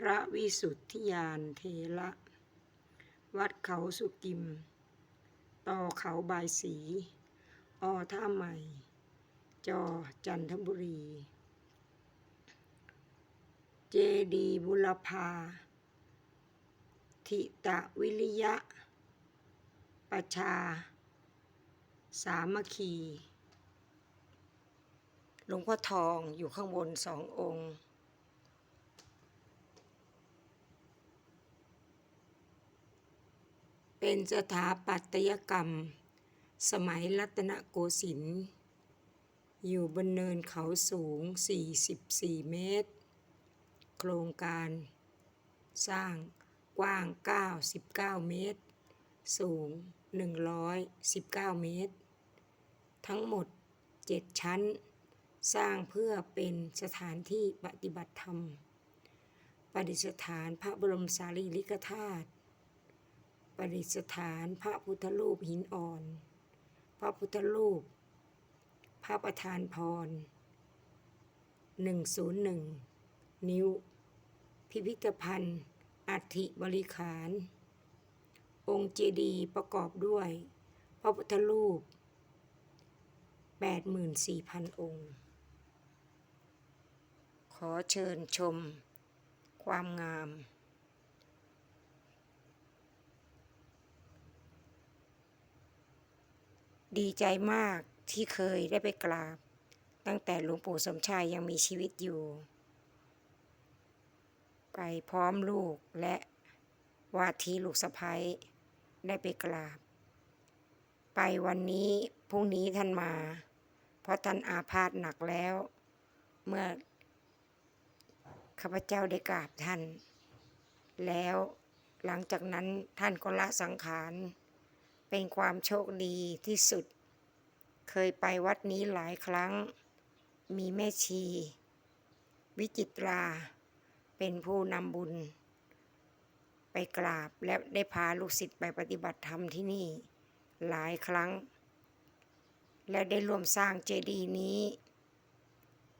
พระวิสุทธิยานเทระ วัดเขาสุกิม ต่อเขาบายสี อท่าใหม่ จอจันทบุรี เจดีบุรพา ทิตะวิริยะ ประชา สามัคคี หลวงพ่อทองอยู่ข้างบนสององค์ เป็นสถาปัตยกรรม สมัยรัตนโกสินทร์อยู่บนเนินเขาสูง 44 เมตร โครงการ สร้างกว้าง 99 เมตร สูง 119 เมตร ทั้งหมด 7 ชั้น สร้างเพื่อเป็นสถานที่ปฏิบัติธรรม ประดิษฐานพระบรมสารีริกธาตุ ประดิษฐานพระพุทธรูปหินอ่อน พระพุทธรูป พระประธานพร 101 นิ้ว พิพิธภัณฑ์อัฐิบริขาร องค์เจดีย์ประกอบด้วย พระพุทธรูป 84,000 องค์ ขอเชิญชม ความงาม ดีใจมากที่เคยได้ไปกราบ ตั้งแต่หลวงปู่สมชายยังมีชีวิตอยู่ ไปพร้อมลูกและวาทีลูกสะพ้ยได้ไปกราบ ไปวันนี้พรุ่งนี้ท่านมา เพราะท่านอาพาธหนักแล้ว เมื่อข้าพเจ้าได้กราบท่าน แล้วหลังจากนั้นท่านก็ละสังขาร เป็นความโชคดีที่สุด เคยไปวัดนี้หลายครั้ง มีแม่ชี วิจิตรา เป็นผู้นำบุญ ไปกราบและได้พาลูกศิษย์ไปปฏิบัติธรรมที่นี่ หลายครั้ง และได้ร่วมสร้างเจดีย์นี้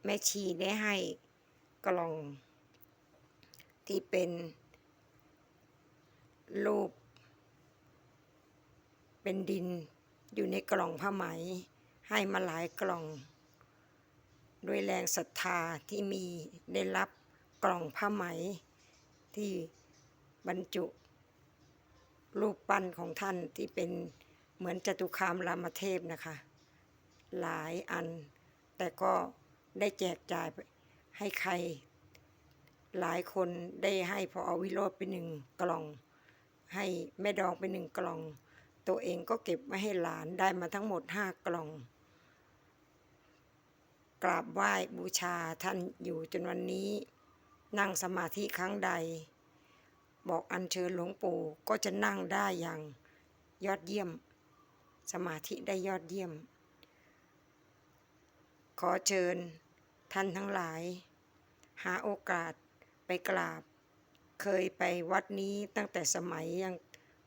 แม่ชีได้ให้กล่อง ที่เป็นรูป เป็นดินอยู่ในกล่องผ้าไหม ให้มาหลายกล่อง ด้วยแรงศรัทธาที่มีได้รับกล่องผ้าไหม ที่บรรจุ รูปปั้นของท่านที่เป็นเหมือนจตุคามรามเทพนะคะ หลายอัน แต่ก็ได้แจกจ่ายให้ใคร หลายคนได้ให้พออวิโรธไปหนึ่งกล่อง ให้แม่ดองไปหนึ่งกล่อง ตัวเองก็เก็บไว้ให้หลานได้มาทั้งหมดห้ากล่อง กราบไหว้บูชาท่านอยู่จนวันนี้ นั่งสมาธิครั้งใด บอกอัญเชิญหลวงปู่ก็จะนั่งได้อย่างยอดเยี่ยม สมาธิได้ยอดเยี่ยม ขอเชิญท่านทั้งหลาย หาโอกาสไปกราบ เคยไปวัดนี้ตั้งแต่สมัยยัง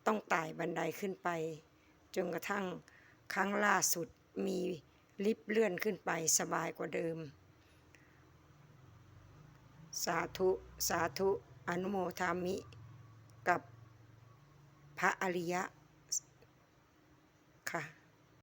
ต้องไต่บันไดขึ้นไป จนกระทั่งครั้งล่าสุดมีลิฟต์เลื่อนขึ้นไปสบายกว่าเดิม สาธุสาธุอนุโมทามิ กับพระอริยะ